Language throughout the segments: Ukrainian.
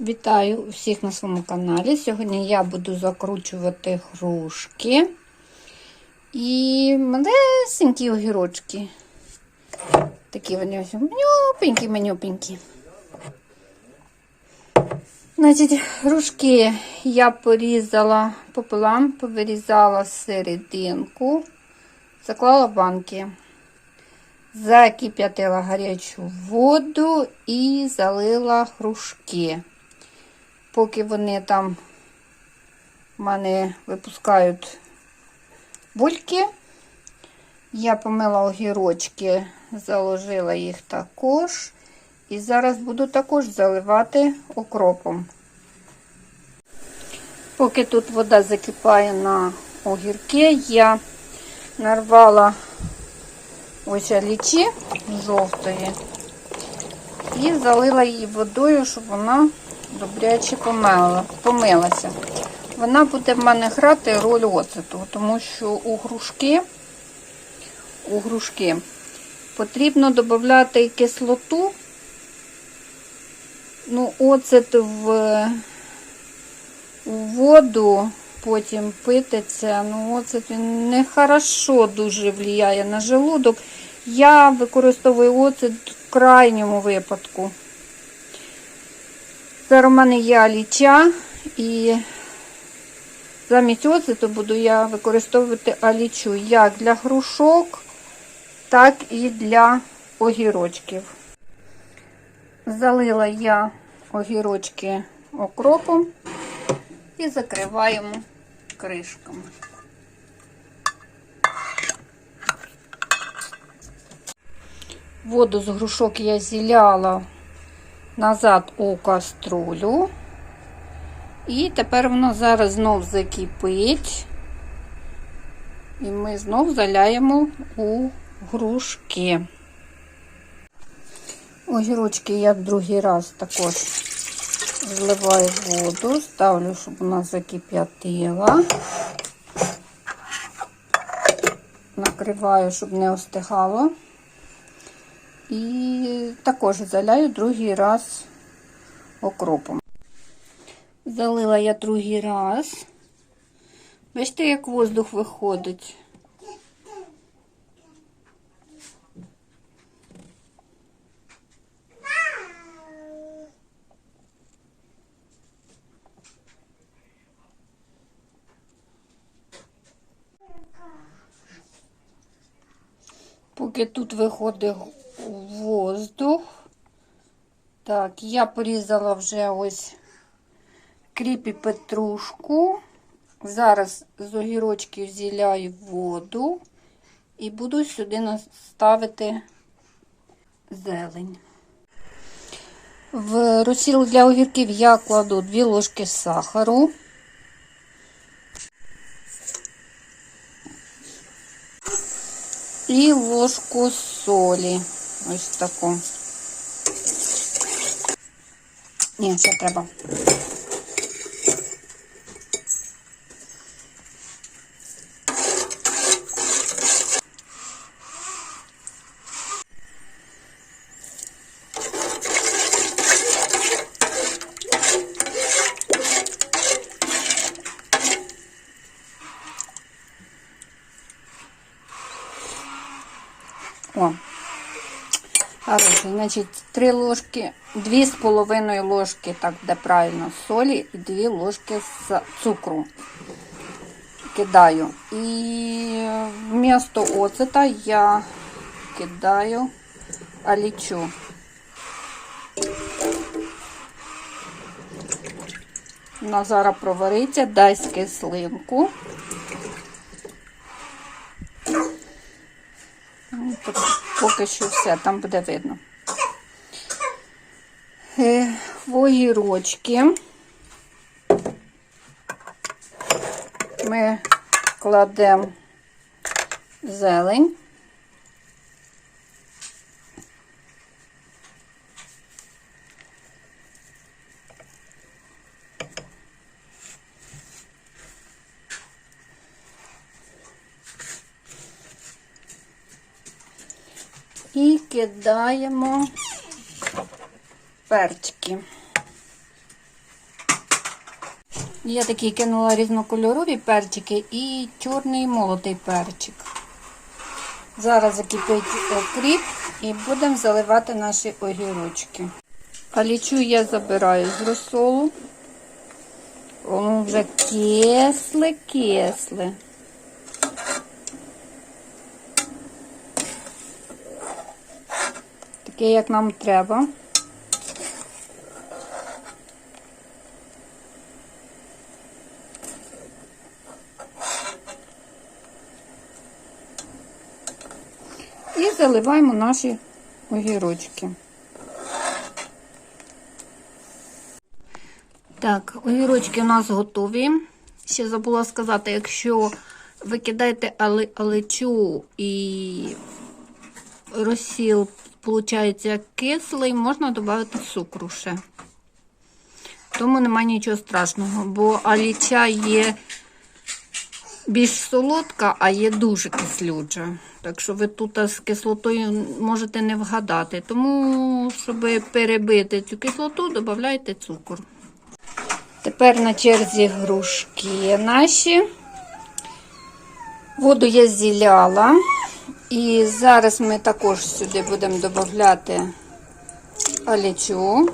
Вітаю усіх на своєму каналі. Сьогодні я буду закручувати грушки і малесенькі огірочки. Такі вони ось манюпенькі, манюпенькі. Значить, грушки я порізала пополам, повирізала серединку, заклала банки. Закип'ятила гарячу воду і залила грушки. Поки вони там в мене випускають бульки, я помила огірочки, заложила їх також. І зараз буду також заливати окропом. Поки тут вода закипає на огірки, я нарвала ось алічі жовтої і залила її водою, щоб вона добряче помила, помилася. Вона буде в мене грати роль оцету, тому що у грушки, у грушки потрібно додати кислоту. Ну, оцет в, в воду потім пити це, ну оцет він не хорошо дуже впливає на желудок. Я використовую оцет в крайньому випадку. Зараз у мене є аліча і замість оцету буду я використовувати алічу як для грушок, так і для огірочків. Залила я огірочки окропом і закриваємо кришками. Воду з грушок я зіляла назад у каструлю. І тепер воно зараз знов закипить. І ми знов заляємо у грушки. Огірочки я другий раз також зливаю воду, ставлю, щоб вона закип'ятила. Накриваю, щоб не остигало. І також заляю другий раз окропом. Залила я другий раз. Бачите, як воздух виходить. Поки тут виходить. Так, я порізала вже ось кріпі петрушку. Зараз з огірочків зіляю воду і буду сюди ставити зелень. В розсіл для огірків я кладу 2 ложки сахару. І ложку солі. Ось таку. Ні, ще треба. О, хороший. Значить, 3 ложки, 2,5 ложки, так де правильно, солі і 2 ложки з цукру кидаю. І вмісто оцета я кидаю алічу. Вона зараз провариться, дасть кислинку. Ну, тут Поки що все, там буде видно. Вогірочки ми кладемо зелень. І кидаємо перчики. Я такі кинула різнокольорові перчики і чорний молотий перчик. Зараз закипить окріп і будемо заливати наші огірочки. Алічу я забираю з розсолу. Воно вже кисле-кисле. Таке, як нам треба. І заливаємо наші огірочки. Так, огірочки у нас готові. Ще забула сказати, якщо ви кидаєте але, алечу і розсіл, виходить, кислий, можна додати цукру ще. Тому немає нічого страшного, бо аліча є більш солодка, а є дуже кислюча. Так що ви тут з кислотою можете не вгадати. Тому, щоб перебити цю кислоту, додайте цукор. Тепер на черзі грушки наші. Воду я зіляла. І зараз ми також сюди будемо додати алічу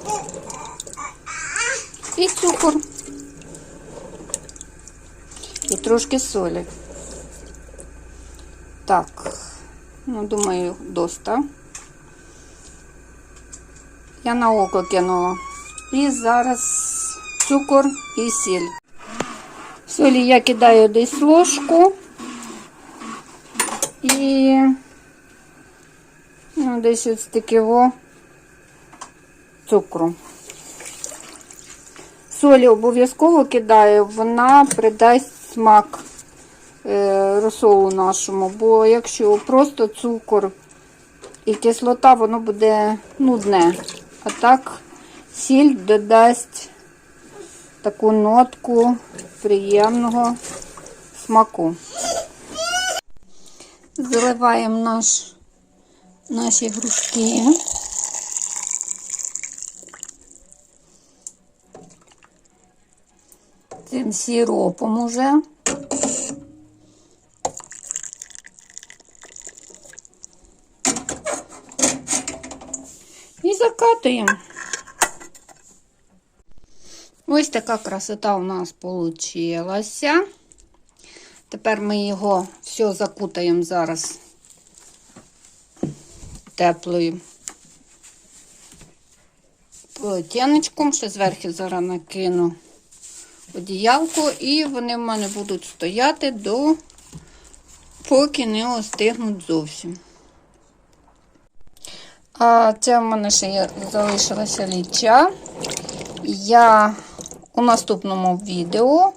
і цукор. І трошки солі. Так, ну, думаю, доста. Я на око кинула. І зараз цукор і сіль. Солі я кидаю десь ложку. І ну, десь ось такого цукру. Солі обов'язково кидаю, вона придасть смак е, розсолу нашому, бо якщо просто цукор і кислота, воно буде нудне. А так сіль додасть таку нотку приємного смаку. Заливаємо наш, наші грушки. Цим сиропом уже. І закатуємо. Ось така красота у нас получилася. Тепер ми його все закутаємо зараз теплою полотенечком. Ще зверху зараз накину одіялку, і вони в мене будуть стояти до поки не остигнуть зовсім. А це в мене ще є, залишилася ліча. Я у наступному відео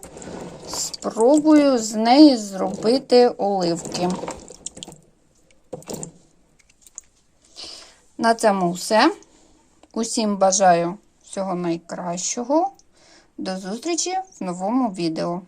спробую з неї зробити оливки. На цьому все. Усім бажаю всього найкращого. До зустрічі в новому відео.